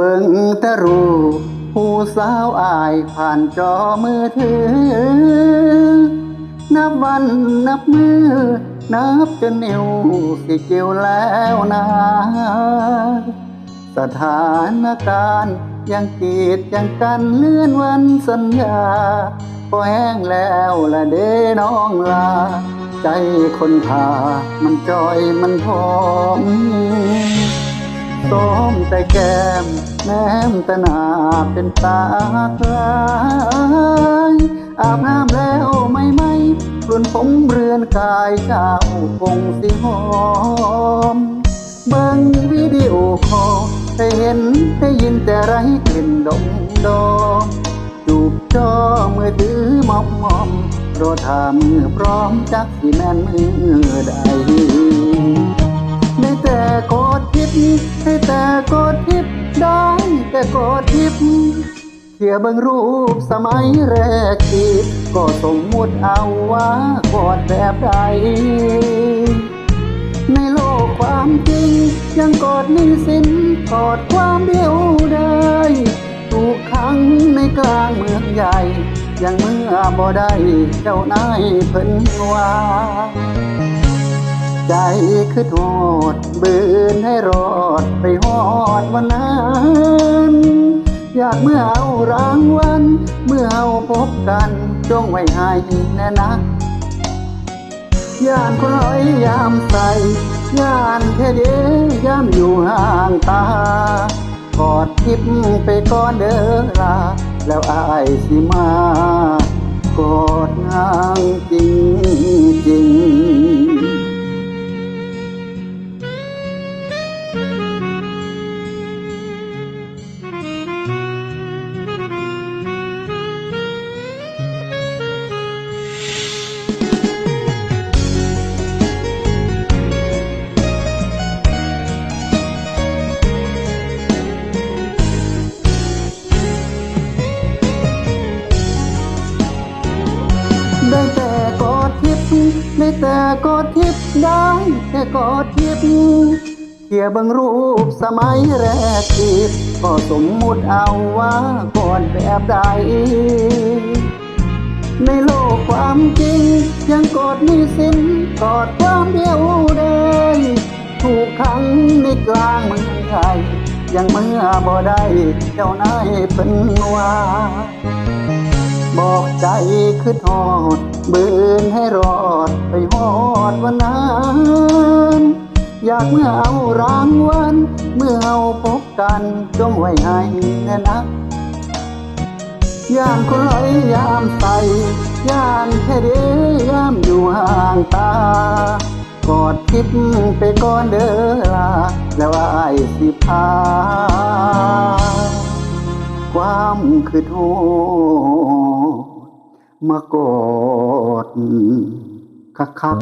เบิ่งตะรูผู้สาวอายผ่านจอมือถือ นับวันนับมือ นับจนนิ้วสิเกี่ยวแล้วนะสถานการณ์ยังกีดยังกันเลื่อนวันสัญญาพอแห้งแล้วละเด้น้องลา ใจคนทามันจอยมันหอมส้มแต่แก้ม แนมแตนาเป็นตาคลายอาบน้ำแล้วไม่ไม่รุนผมเรือนกายเจ้าคงสิหอม เบิ่งวิดีโอคอลได้เห็นได้ยินแต่ไรกลิ่นดมดอมจูบจอมือถือมอมมอมรอถามือพร้อมจักสิแม่นมือใดได้แต่กดทิปได้ เขียเบิ่งรูปสมัยแรกที่ก็สมมุติเอาว่ากอดแบบใด ในโลกความจริง ยังกอดนี้สินกอดความเดียวได้ ถูกขังในกลางเมืองใหญ่ ยังเมื่อบ่ได้เจ้านายเพิ่นว่าใจคือโทษบืนให้รอดไปหอดวันนั้น อยากเมื่อเอารางวัลเมื่อเอาพบกันจงไว้ให้แน่นะย่านคนร้อยยามใส่ย่านแค่เดียวยามอยู่ห่างตากอดทิพไปก่อนเด้อลาแล้วอายสิมากอดงางจริง แต่กอดทิพย์เขียเบังรูปสมัยแรกทีก็สมมุติเอาว่ากอดแบบใดในโลกความจริง ยังกอดหนี้สินกอดความเดียวได้ถูกขังในกลางเมืองไทยยังเมื่อบ่ได้เจ้านายเพิ่นว่า บอกใจคือทอดบืนให้รอดไปหอดวันนั้นอยากเมื่อเอารางวัลเมื่อเอาพบกันจงไว้ให้แน่นะยานคนร้อยยามใสยานแค่เดียวยามอยู่ห่างตากอดทิพย์ไปก่อนเด้อลาแล้วไอายสิพาความคือโท มากอดคักคัก